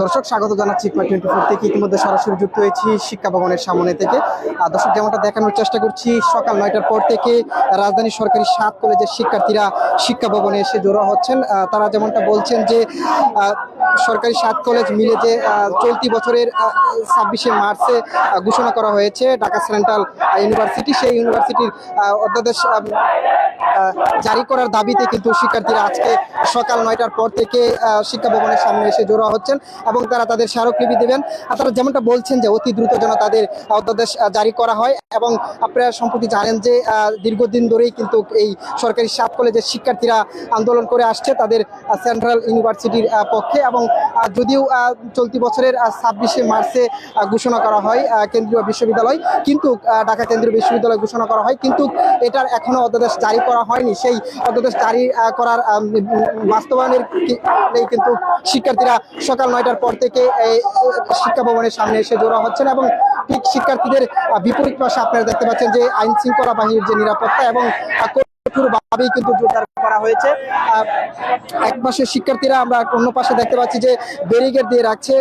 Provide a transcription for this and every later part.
দর্শক, স্বাগত জানাচ্ছি টোয়েন্টি ফোর থেকে। ইতিমধ্যে সরাসরি যুক্ত হয়েছি শিক্ষা ভবনের সামনে থেকে। আর দর্শক, যেমনটা দেখানোর চেষ্টা করছি, সকাল নয়টার পর থেকে রাজধানী সরকারি সাত কলেজের শিক্ষার্থীরা শিক্ষা ভবনে এসে জড়ো হচ্ছেন। তারা যেমনটা বলছেন যে সরকারি সাত কলেজ মিলে যে চলতি বছরের ছাব্বিশে মার্চে ঘোষণা করা হয়েছে। ঢাকা সেন্ট্রাল ইউনিভার্সিটি, সেই ইউনিভার্সিটির অধ্যাদেশ জারি করার দাবিতে কিন্তু শিক্ষার্থীরা আজকে সকাল নয়টার পর থেকে শিক্ষা ভবনের সামনে এসে জড়ো হচ্ছেন এবং তারা তাদের স্মারকলিপি দেবেন। তারা যেমনটা বলছেন যে অতি দ্রুত যেন তাদের অধ্যাদেশ জারি করা হয় এবং আপনারা সম্প্রতি জানেন যে দীর্ঘদিন ধরেই কিন্তু এই সরকারি সাত কলেজের শিক্ষার্থীরা আন্দোলন করে আসছে তাদের সেন্ট্রাল ইউনিভার্সিটির পক্ষে এবং যদিও চলতি বছরের ছাব্বিশে মার্চে ঘোষণা করা হয় কেন্দ্রীয় বিশ্ববিদ্যালয়। কিন্তু ঢাকা কেন্দ্রীয় বিশ্ববিদ্যালয় ঘোষণা করা হয়। কিন্তু এটার এখনও অধ্যাদেশ জারি করা হয়নি, সেই অধ্যাদেশ জারি করার বাস্তবায়নের কিন্তু শিক্ষার্থীরা সকাল নয়টার পর থেকে শিক্ষা ভবনের সামনে এসে জোড়া হচ্ছেন এবং ঠিক শিক্ষার্থীদের বিপরীত পাশে আপনারা দেখতে পাচ্ছেন যে আইন শৃঙ্খলা বাহিনীর যে নিরাপত্তা এবং কঠোরভাবেই কিন্তু জোরদার করা হয়েছে। এক পাশে শিক্ষার্থীরা আমরা অন্য পাশে দেখতে পাচ্ছি যে ব্যারিকেড দিয়ে রাখছে।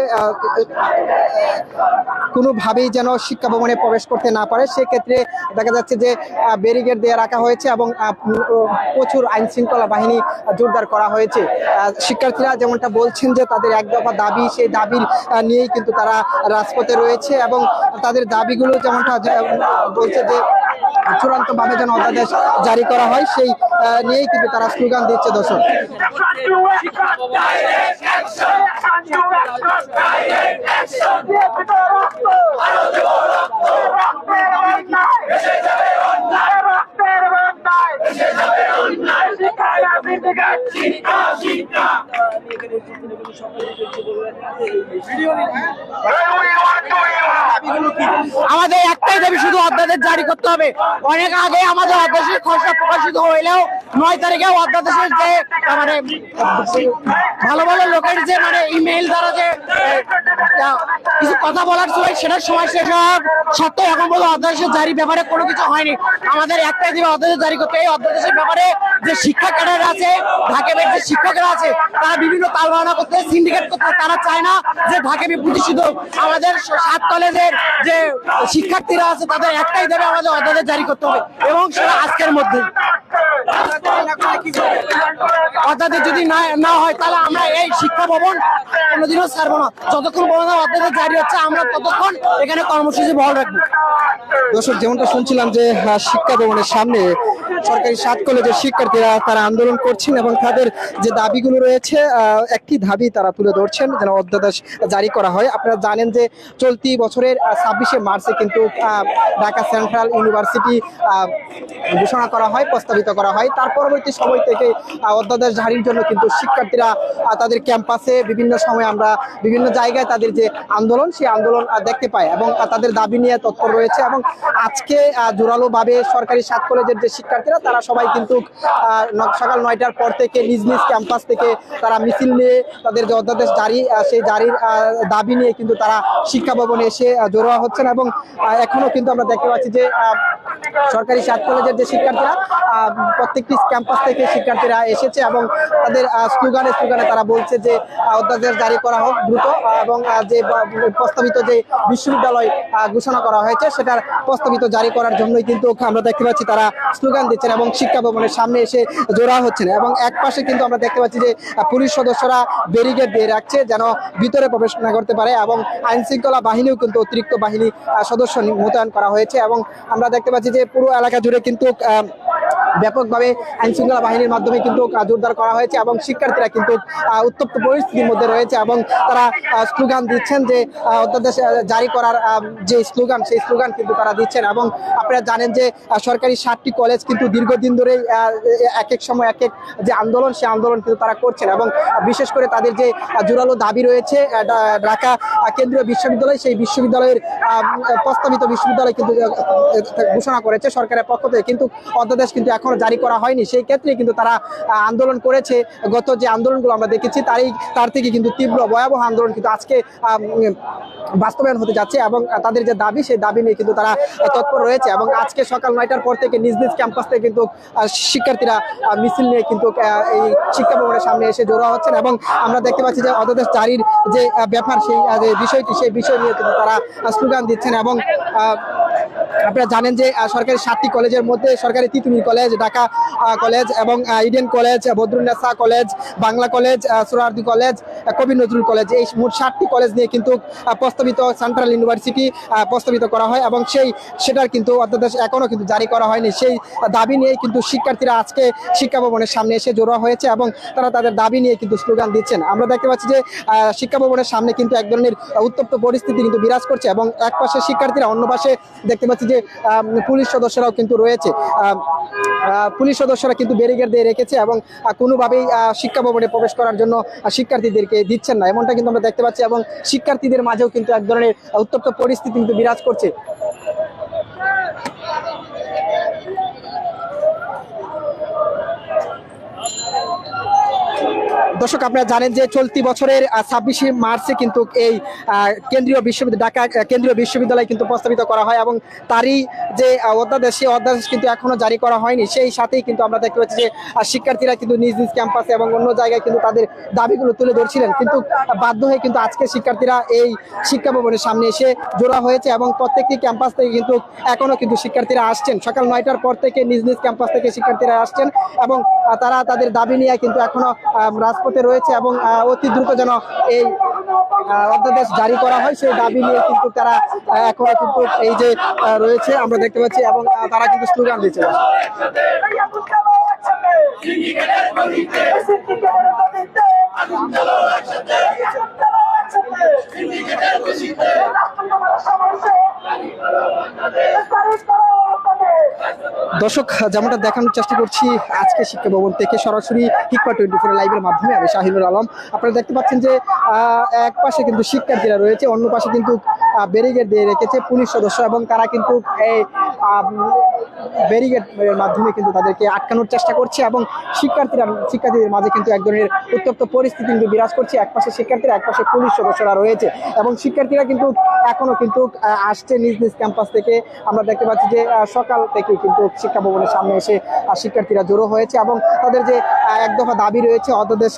কোনোভাবেই যেন শিক্ষা ভবনে প্রবেশ করতে না পারে। সেক্ষেত্রে দেখা যাচ্ছে যে ব্যারিকেড দিয়ে রাখা হয়েছে এবং প্রচুর আইন শৃঙ্খলা বাহিনী জোরদার করা হয়েছে। শিক্ষার্থীরা যেমনটা বলছেন যে, তাদের এক দফা দাবি, সেই দাবির নিয়েই কিন্তু তারা রাজপথে রয়েছে এবং তাদের দাবিগুলো যেমনটা বলছে যে চূড়ান্ত ভাবে যেন অধ্যাদেশ জারি করা হয় সেই নিয়েই কিন্তু তারা স্লোগান দিচ্ছে দর্শক। আমাদের একটাই দাবি, শুধু অধ্যাদেশ জারি করতে হবে। অনেক আগে আমাদের অধ্যাদেশের খসড়া প্রকাশিত হইলেও নয় তারিখে অধ্যাদেশের যে মানে ভালো ভালো লোকের যে মানে ইমেল দ্বারা যে কিছু কথা বলার সময়, সেটার সময় শেষ হওয়ার সত্ত্বেও এখন পর্যন্ত অধ্যাদেশের জারি ব্যাপারে কোনো কিছু হয়নি। আমাদের একটাই দিবে অধ্যাদেশ জারি করতে এই অধ্যাদেশের ব্যাপারে যে শিক্ষা ক্যাডার আছে, ঢাকা যে শিক্ষকরা আছে, তারা বিভিন্ন তালবাহানা করতে সিন্ডিকেট করতে, তারা চায় না যে ঢাকাবি প্রতিষ্ঠিত। আমাদের সাত কলেজের যে শিক্ষার্থীরা আছে, তাদের একটাই দেবে আমাদের অধ্যাদেশ জারি করতে হবে এবং সেটা আজকের মধ্যে। অধ্যাদেশ যদি না না হয়, তাহলে আমরা এই শিক্ষা ভবন কোনোদিনও ছাড়বো না। যতক্ষণ পর্যন্ত অধ্যাদেশ জারি হচ্ছে, আমরা ততক্ষণ এখানে কর্মসূচি বহাল রাখব। দর্শক, যেমনটা শুনছিলাম যে শিক্ষা ভবনের সামনে সরকারি সাত কলেজের শিক্ষার্থীরা তারা আন্দোলন করছেন এবং তাদের যে দাবিগুলো রয়েছে একটি দাবি তারা তুলে ধরছেন, যেন অধ্যাদেশ জারি করা হয়। আপনারা জানেন যে, চলতি বছরের ছাব্বিশে মার্চে কিন্তু ঢাকা সেন্ট্রাল ইউনিভার্সিটি ঘোষণা করা হয়, প্রস্তাবিত করা হয়। তার পরবর্তী সময় থেকে অধ্যাদেশ জারির জন্য কিন্তু শিক্ষার্থীরা তাদের ক্যাম্পাসে বিভিন্ন সময় আমরা বিভিন্ন জায়গায় তাদের যে আন্দোলন, সেই আন্দোলন দেখতে পাই এবং তাদের দাবি নিয়ে তৎপর রয়েছে এবং আজকে জোরালোভাবে সরকারি সাত কলেজের যে শিক্ষার্থীরা, তারা সবাই কিন্তু সকাল নয়টার পর থেকে নিজ নিজ ক্যাম্পাস থেকে তারা মিছিল নিয়ে তাদের যে অধ্যাদেশ জারি সেই জারির দাবি নিয়ে কিন্তু তারা শিক্ষা ভবনে এসে জড়োয়া হচ্ছেন এবং এখনও কিন্তু আমরা দেখতে পাচ্ছি যে সরকারি সাত কলেজের যে শিক্ষার্থীরা প্রত্যেকটি ক্যাম্পাস থেকে শিক্ষার্থীরা এসেছে এবং তাদের স্লোগানে স্লোগানে তারা বলছে যে অধ্যাদেশ জারি করা হোক দ্রুত এবং যে প্রস্তাবিত যে বিশ্ববিদ্যালয় ঘোষণা করা হয়েছে সেটার প্রস্তাবিত জারি করার জন্যই কিন্তু আমরা দেখতে পাচ্ছি তারা স্লোগান দিচ্ছেন এবং শিক্ষা ভবনের সামনে এসে জোড়া হচ্ছেন এবং এক পাশে কিন্তু আমরা দেখতে পাচ্ছি যে পুলিশ সদস্যরা ব্যারিকেড দিয়ে রাখছে যেন ভিতরে প্রবেশ না করতে পারে এবং আইন শৃঙ্খলা বাহিনীও কিন্তু অতিরিক্ত বাহিনী সদস্য মোতায়েন করা হয়েছে এবং আমরা দেখতে পাচ্ছি যে পুরো এলাকা জুড়ে কিন্তু ব্যাপকভাবে আইন শৃঙ্খলা বাহিনীর মাধ্যমে কিন্তু জোরদার করা হয়েছে এবং শিক্ষার্থীরা কিন্তু উত্তপ্ত পরিস্থিতির মধ্যে রয়েছে এবং তারা স্লোগান দিচ্ছেন যে অধ্যাদেশ জারি করার যে স্লোগান, সেই স্লোগান কিন্তু তারা দিচ্ছেন এবং আপনারা জানেন যে সরকারি সাতটি কলেজ কিন্তু দীর্ঘদিন ধরেই এক এক সময় এক এক যে আন্দোলন সেই আন্দোলন কিন্তু তারা করছেন এবং বিশেষ করে তাদের যে জোরালো দাবি রয়েছে ঢাকা কেন্দ্রীয় বিশ্ববিদ্যালয়, সেই বিশ্ববিদ্যালয়ের প্রস্তাবিত বিশ্ববিদ্যালয় কিন্তু ঘোষণা করেছে সরকারের পক্ষ থেকে। কিন্তু অধ্যাদেশ কিন্তু এখন জারি করা হয়নি। সেই ক্ষেত্রে কিন্তু তারা আন্দোলন করেছে। গত যে আন্দোলনগুলো আমরা দেখেছি, তারই, তার থেকে কিন্তু তীব্র ভয়াবহ আন্দোলন কিন্তু আজকে বাস্তবায়ন হতে যাচ্ছে এবং তাদের যে দাবি, সেই দাবি নিয়ে কিন্তু তারা তৎপর রয়েছে এবং আজকে সকাল নয়টার পর থেকে নিজ নিজ ক্যাম্পাস থেকে কিন্তু শিক্ষার্থীরা মিছিল নিয়ে কিন্তু এই শিক্ষা ভবনের সামনে এসে জড়ো হচ্ছেন এবং আমরা দেখতে পাচ্ছি যে অধ্যাদেশ জারির যে ব্যাপার, সেই বিষয়টি, সেই বিষয় নিয়ে কিন্তু তারা স্লোগান দিচ্ছেন এবং আপনারা জানেন যে সরকারি সাতটি কলেজের মধ্যে সরকারি তিতুমির কলেজ, ঢাকা কলেজ এবং Eden college Badrunnesa college, Bangla college Suhrawardy college Kabi Nazrul college, এই মোট সাতটি কলেজ নিয়ে কিন্তু প্রস্তাবিত সেন্ট্রাল ইউনিভার্সিটি প্রস্তাবিত করা হয় এবং সেই, সেটার কিন্তু অধ্যাদেশ এখনও কিন্তু জারি করা হয়নি। সেই দাবি নিয়ে কিন্তু শিক্ষার্থীরা আজকে শিক্ষা ভবনের সামনে এসে জড়ো হয়েছে এবং তারা তাদের দাবি নিয়ে কিন্তু স্লোগান দিচ্ছেন। আমরা দেখতে পাচ্ছি যে শিক্ষা ভবনের সামনে কিন্তু এক ধরনের উত্তপ্ত পরিস্থিতি কিন্তু বিরাজ করছে এবং এক পাশে শিক্ষার্থীরা অন্য পাশে দেখতে পাচ্ছি আম, পুলিশ সদস্যরাও কিন্তু রয়েছে। পুলিশ সদস্যরা কিন্তু ব্যারিকেড দিয়ে রেখেছে এবং কোনোভাবেই শিক্ষা ভবনে প্রবেশ করার জন্য শিক্ষার্থীদেরকে দিচ্ছেন না। এমনটা কিন্তু আমরা দেখতে পাচ্ছি এবং শিক্ষার্থীদের মাঝেও কিন্তু এক ধরনের উত্তপ্ত পরিস্থিতি কিন্তু বিরাজ করছে। দর্শক আপনারা জানেন যে চলতি বছরের ছাব্বিশে মার্চে কিন্তু এই কেন্দ্রীয় বিশ্ববিদ্যালয় ঢাকা কেন্দ্রীয় বিশ্ববিদ্যালয় কিন্তু প্রস্তাবিত করা হয় এবং তারই যে অধ্যাদেশ সেই অধ্যাদেশ কিন্তু এখনও জারি করা হয়নি। সেই সাথেই কিন্তু আমরা দেখতে পাচ্ছি যে শিক্ষার্থীরা কিন্তু নিজ নিজ ক্যাম্পাসে এবং অন্য জায়গায় কিন্তু তাদের দাবিগুলো তুলে ধরছিলেন। কিন্তু বাধ্য হয়ে কিন্তু আজকে শিক্ষার্থীরা এই শিক্ষা ভবনের সামনে এসে জোড়া হয়েছে এবং প্রত্যেকটি ক্যাম্পাস থেকে কিন্তু এখনও কিন্তু শিক্ষার্থীরা আসছেন। সকাল নয়টার পর থেকে নিজ নিজ ক্যাম্পাস থেকে শিক্ষার্থীরা আসছেন এবং তারা তাদের দাবি নিয়ে কিন্তু এখনও আহ, রাজপথে রয়েছে এবং অতি দ্রুত যেন এই অধ্যাদেশ জারি করা হয়, সেই দাবি নিয়ে কিন্তু তারা এখনও কিন্তু এই যে রয়েছে, আমরা দেখতে পাচ্ছি এবং তারা কিন্তু স্লোগান দিচ্ছে। দর্শক, যেমনটা দেখানোর চেষ্টা করছি, আজকে শিক্ষা ভবন থেকে সরাসরি শিক্ষা টোয়েন্টি ফোর লাইভের মাধ্যমে আমি শাহিনুর আলম। আপনারা দেখতে পাচ্ছেন যে এক পাশে কিন্তু শিক্ষার্থীরা রয়েছে, অন্য পাশে কিন্তু ব্যারিগেড দিয়ে রেখেছে পুলিশ সদস্য এবং তারা কিন্তু এই ব্যারিগেড মাধ্যমে কিন্তু তাদেরকে আটকানোর চেষ্টা করছে এবং শিক্ষার্থীরা, শিক্ষার্থীদের মাঝে কিন্তু এক ধরনের উত্তপ্ত পরিস্থিতি কিন্তু বিরাজ করছে। এক পাশে শিক্ষার্থীরা, এক পাশে পুলিশ সদস্যরা রয়েছে এবং শিক্ষার্থীরা কিন্তু এখনও কিন্তু আসছে নিজ নিজ ক্যাম্পাস থেকে। আমরা দেখতে পাচ্ছি যে সকাল থেকে কিন্তু শিক্ষা ভবনের সামনে এসে শিক্ষার্থীরা জড়ো হয়েছে এবং তাদের যে এক দফা দাবি রয়েছে অধ্যাদেশ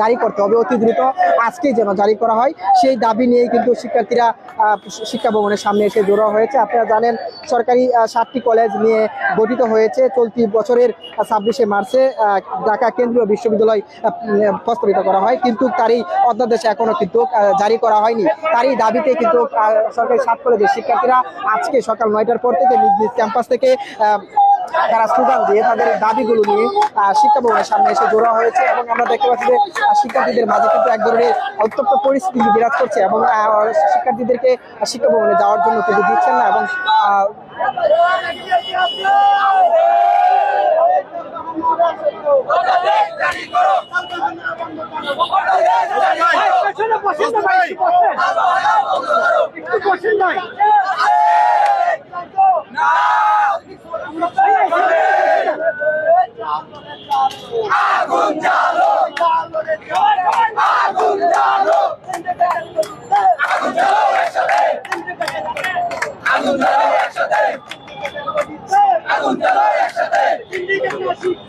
জারি করতে হবে। অতি দ্রুত আজকেই যেন জারি করা হয়। সেই দাবি নিয়েই কিন্তু শিক্ষার্থীরা শিক্ষা ভবনের সামনে এসে জড়ো হয়েছে। আপনারা জানেন, সরকারি সাতটি কলেজ নিয়ে গঠিত হয়েছে। চলতি বছরের ছাব্বিশে মার্চে ঢাকা কেন্দ্রীয় বিশ্ববিদ্যালয় প্রস্তাবিত করা হয়। কিন্তু তারই অধ্যাদেশ এখনও কিন্তু জারি করা হয়নি। তারই দাবিতে কিন্তু সরকারি সাত কলেজের শিক্ষার্থীরা আজকে সকাল নয়টার পর থেকে নিজ নিজ ক্যাম্পাস থেকে তারা স্লোগান দিয়ে তাদের দাবিগুলো নিয়ে শিক্ষা ভবনের সামনে এসে জোড়া হয়েছে এবং আমরা দেখতে পাচ্ছি যে শিক্ষার্থীদের মাঝে কিন্তু এক ধরনের অত্যন্ত পরিস্থিতি বিরাজ করছে এবং শিক্ষার্থীদেরকে শিক্ষা ভবনে যাওয়ার জন্য কিন্তু দিচ্ছেন না এবং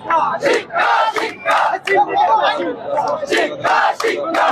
আহ, শিক্ষা শিক্ষা